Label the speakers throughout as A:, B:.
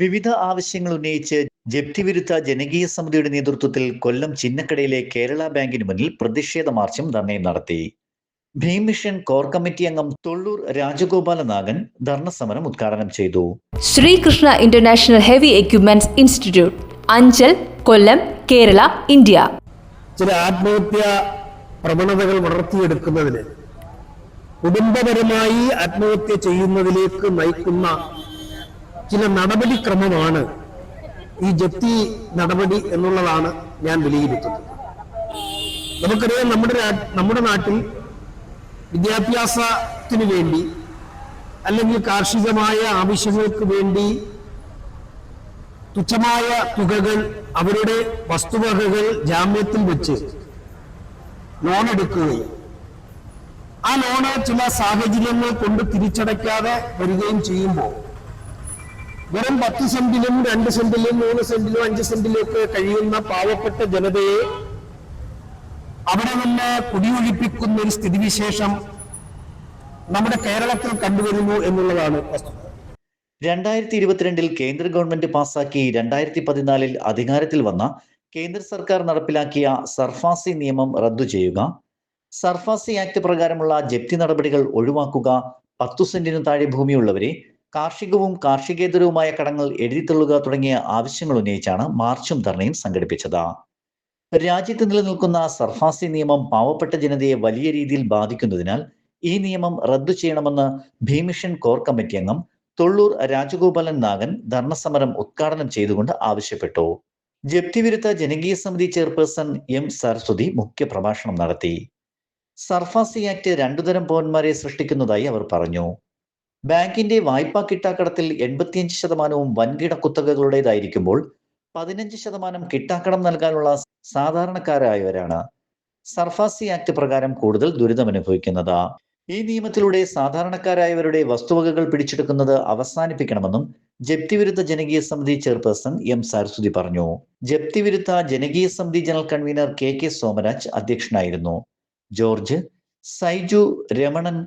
A: വിവിധ ആവശ്യങ്ങൾ ഉന്നയിച്ച് ജപ്തി വിരുദ്ധ ജനകീയ സമിതിയുടെ നേതൃത്വത്തിൽ കൊല്ലം ചിന്നക്കടയിലെ കേരള ബാങ്കിന് മുന്നിൽ പ്രതിഷേധ മാർച്ചും ധർണയും നടത്തി. ഭീം മിഷൻ കോർ കമ്മിറ്റി അംഗം തൊള്ളൂർ രാജഗോപാല നാഗൻ ധർണ സമരം ഉദ്ഘാടനം ചെയ്തു.
B: Sreekrishna international heavy equipments institute Anchal Kollam Kerala India.
C: ചില ആത്മഹത്യ പ്രവണതകൾ വളർത്തിയെടുക്കുന്നതിന് കുടുംബപരമായി ആത്മഹത്യ ചെയ്യുന്നതിലേക്ക് നയിക്കുന്ന ചില നടപടിക്രമമാണ് ഈ ജപ്തി നടപടി എന്നുള്ളതാണ് ഞാൻ വിലയിരുത്തുന്നത്. നമുക്കറിയാം നമ്മുടെ നമ്മുടെ നാട്ടിൽ വിദ്യാഭ്യാസത്തിന് വേണ്ടി അല്ലെങ്കിൽ കാർഷികമായ ആവശ്യങ്ങൾക്ക് വേണ്ടി തുച്ഛമായ തുകകൾ അവരുടെ വസ്തുവകകൾ ജാമ്യത്തിൽ വെച്ച് ലോൺ എടുക്കുകയും ആ ലോണ് ചില സാഹചര്യങ്ങൾ കൊണ്ട് തിരിച്ചടയ്ക്കാതെ വരികയും ചെയ്യുമ്പോൾ വെറും പത്ത് സെന്റിലും രണ്ട് സെന്റിലും മൂന്ന് സെന്റിലും അഞ്ച് സെന്റിലും ഒക്കെ കഴിയുന്ന പാവപ്പെട്ട ജനതയെ അവിടെ നിന്ന് കുടിയൊഴിപ്പിക്കുന്ന ഒരു സ്ഥിതിവിശേഷം നമ്മുടെ കേരളത്തിൽ കണ്ടുവരുന്നു എന്നുള്ളതാണ് വസ്തുത.
A: രണ്ടായിരത്തി ഇരുപത്തിരണ്ടിൽ കേന്ദ്ര ഗവൺമെന്റ് പാസാക്കി രണ്ടായിരത്തി പതിനാലിൽ അധികാരത്തിൽ വന്ന കേന്ദ്ര സർക്കാർ നടപ്പിലാക്കിയ സർഫാസി നിയമം റദ്ദു ചെയ്യുക സർഫാസി ആക്ട് പ്രകാരമുള്ള ജപ്തി നടപടികൾ ഒഴിവാക്കുക പത്തു സെന്റിനു താഴെ ഭൂമിയുള്ളവരെ കാർഷികവും കാർഷികേതരവുമായ കടങ്ങൾ എഴുതിത്തള്ളുക തുടങ്ങിയ ആവശ്യങ്ങൾ ഉന്നയിച്ചാണ് മാർച്ചും ധർണയും സംഘടിപ്പിച്ചത്. രാജ്യത്ത് നിലനിൽക്കുന്ന സർഫാസി നിയമം പാവപ്പെട്ട ജനതയെ വലിയ രീതിയിൽ ബാധിക്കുന്നതിനാൽ ഈ നിയമം റദ്ദു ചെയ്യണമെന്ന് ഭീമിഷൻ കോർ കമ്മിറ്റി അംഗം തൊള്ളൂർ രാജഗോപാലൻ നാഗൻ ധർണസമരം ഉദ്ഘാടനം ചെയ്തുകൊണ്ട് ആവശ്യപ്പെട്ടു. ജപ്തി വിരുദ്ധ ജനകീയ സമിതി ചെയർപേഴ്സൺ എം സരസ്വതി മുഖ്യ പ്രഭാഷണം നടത്തി. സർഫാസി ആക്ട് രണ്ടുതരം പൗരന്മാരെ സൃഷ്ടിക്കുന്നതായി അവർ പറഞ്ഞു. ബാങ്കിന്റെ വായ്പാ കിട്ടാക്കടത്തിൽ എൺപത്തിയഞ്ച് ശതമാനവും വൻകിട കുത്തകകളുടേതായിരിക്കുമ്പോൾ പതിനഞ്ച് ശതമാനം കിട്ടാക്കടം നൽകാനുള്ള സാധാരണക്കാരായവരാണ്. സർഫാസി ആക്ട് പ്രകാരം കൂടുതൽ ദുരിതമനുഭവിക്കുന്നത്. ഈ നിയമത്തിലൂടെ സാധാരണക്കാരായവരുടെ വസ്തുവകകൾ പിടിച്ചെടുക്കുന്നത് അവസാനിപ്പിക്കണമെന്നും ജപ്തി വിരുദ്ധ ജനകീയ സമിതി ചെയർപേഴ്സൺ എം സരസ്വതി പറഞ്ഞു. ജപ്തി വിരുദ്ധ ജനകീയ സമിതി general convenor K K Somaraj അധ്യക്ഷനായിരുന്നു. George Saiju Ramanan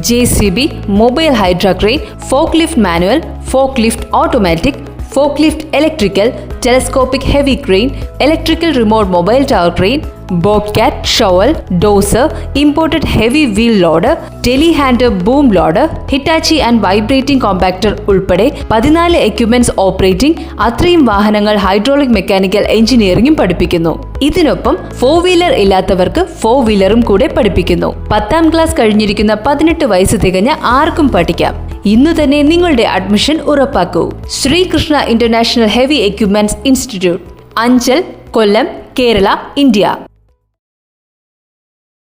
B: J C B mobile hydra crane forklift manual forklift automatic forklift electrical telescopic heavy crane electrical remote mobile tower crane Bobcat shovel dozer imported heavy wheel loader telehandler boom loader Hitachi and vibrating compactor ഉൾപ്പെടെ പതിനാല് equipments operating അത്രയും വാഹനങ്ങൾ hydraulic mechanical എഞ്ചിനീയറിംഗും പഠിപ്പിക്കുന്നു. ഇതിനൊപ്പം four wheeler ഇല്ലാത്തവർക്ക് four വീലറും കൂടെ പഠിപ്പിക്കുന്നു. പത്താം ക്ലാസ് കഴിഞ്ഞിരിക്കുന്ന പതിനെട്ട് വയസ്സ് തികഞ്ഞ ആർക്കും പഠിക്കാം. ഇന്ന് തന്നെ നിങ്ങളുടെ admission ഉറപ്പാക്കൂ. Sreekrishna international heavy equipments institute Anchal Kollam Kerala India.